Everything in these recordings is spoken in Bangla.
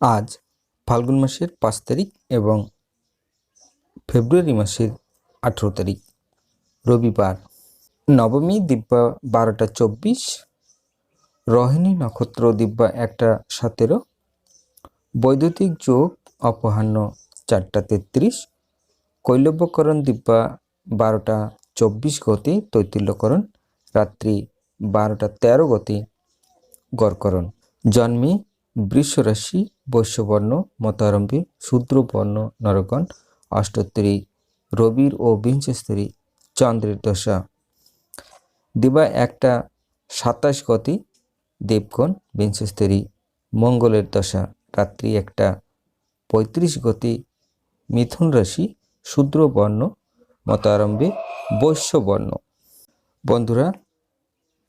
আজ ফাল্গুন মাসের পাঁচ তারিখ এবং ফেব্রুয়ারি মাসের আঠেরো তারিখ। রবিবার নবমী দিব্যা বারোটা চব্বিশ, রোহিণী নক্ষত্র দিব্যা একটা সতেরো, বৈদ্যুতিক যোগ অপরাহ্ন চারটা তেত্রিশ, কৈলব্যকরণ দিব্যা বারোটা চব্বিশ গতি তৈতিল্যকরণ, রাত্রি বারোটা তেরো গতি গড়করণ। জন্মে বৃষ রাশি বৈশ্যবর্ণ, মতারম্ভী, শূদ্রবর্ণ, নরগণ অষ্টোত্তরী রবির ও বিংশস্তরী, চন্দ্রের দশা। দিবা একটা সাতাশ গতি, দেবগণ, বিংশস্তরী, মঙ্গলের দশা। রাত্রি একটা পঁয়ত্রিশ গতি, মিথুন রাশি, শূদ্রবর্ণ, মতারম্ভে, বৈশ্যবর্ণ। বন্ধুরা,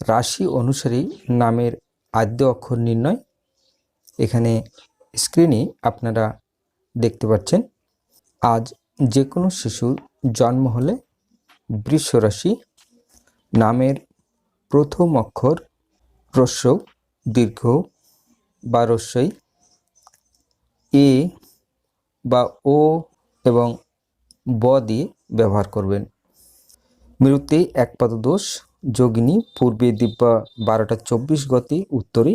রাশি অনুসারেই নামের আদ্য অক্ষর নির্ণয় এখানে স্ক্রিনে আপনারা দেখতে পাচ্ছেন, আজ যে কোনো শিশুর জন্ম হলে বৃষ রাশি নামের প্রথম অক্ষর হ্রস্ব দীর্ঘ বা রস্যই এ বা ও এবং ব দিয়ে ব্যবহার করবেন। মৃত্যে একপাদ দোষ যোগিনী পূর্বে দিব্যা বারোটা চব্বিশ গতি উত্তরে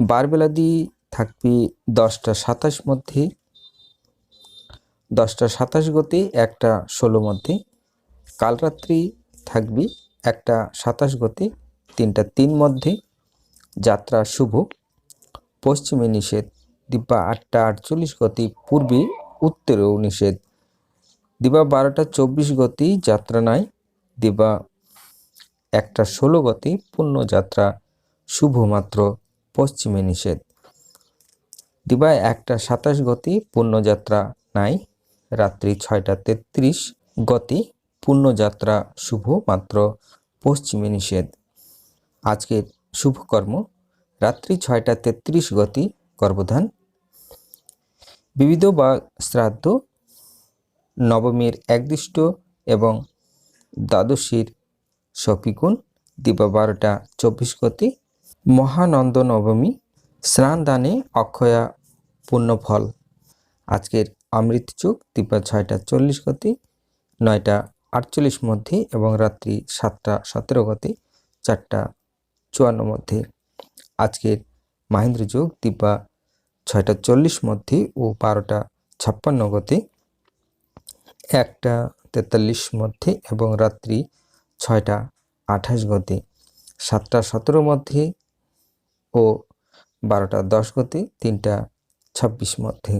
বারবেলাদি থাকবে দশটা সাতাশ মধ্যে। দশটা সাতাশ গতি, একটা ষোলো মধ্যে। কাল রাত্রি থাকবে, একটা সাতাশ গতি, তিনটা তিন মধ্যে। যাত্রা শুভ। পশ্চিমে নিষেধ, দিব্যা আটটা আটচল্লিশ গতি, পূর্বে উত্তরেও নিষেধ। দিবা বারোটা চব্বিশ গতি, যাত্রা নাই। দিবা একটা ষোলো গতি পূর্ণ যাত্রা শুভমাত্র পশ্চিমে নিষেধ। দিবা একটা সাতাশ গতি পূর্ণযাত্রা নাই। রাত্রি ছয়টা তেত্রিশ গতি পূর্ণযাত্রা শুভ মাত্র পশ্চিমে নিষেধ। আজকের শুভকর্ম রাত্রি ছয়টা তেত্রিশ গতি গর্ভধান। বিবিধ বা শ্রাদ্ধ, নবমীর একদৃষ্ট এবং দ্বাদশীর সপিগুণ দিবা বারোটা চব্বিশ গতি মহানন্দ নবমী স্নান দানে অক্ষয়া পুণ্যফল। আজকের অমৃত যুগ দিবা ছয়টা চল্লিশ গতি, নয়টা আটচল্লিশ মধ্যে এবং রাত্রি সাতটা সতেরো গতি, চারটা চুয়ান্ন মধ্যে। আজকের মাহেন্দ্র যুগ দিব্যা ছয়টা চল্লিশ মধ্যে ও বারোটা ছাপ্পান্ন গতি, একটা তেতাল্লিশ মধ্যে এবং রাত্রি ছয়টা আঠাশ গতি, সাতটা সতেরো মধ্যে ও বারোটা দশ গতি তিনটা ছাব্বিশ মধ্যে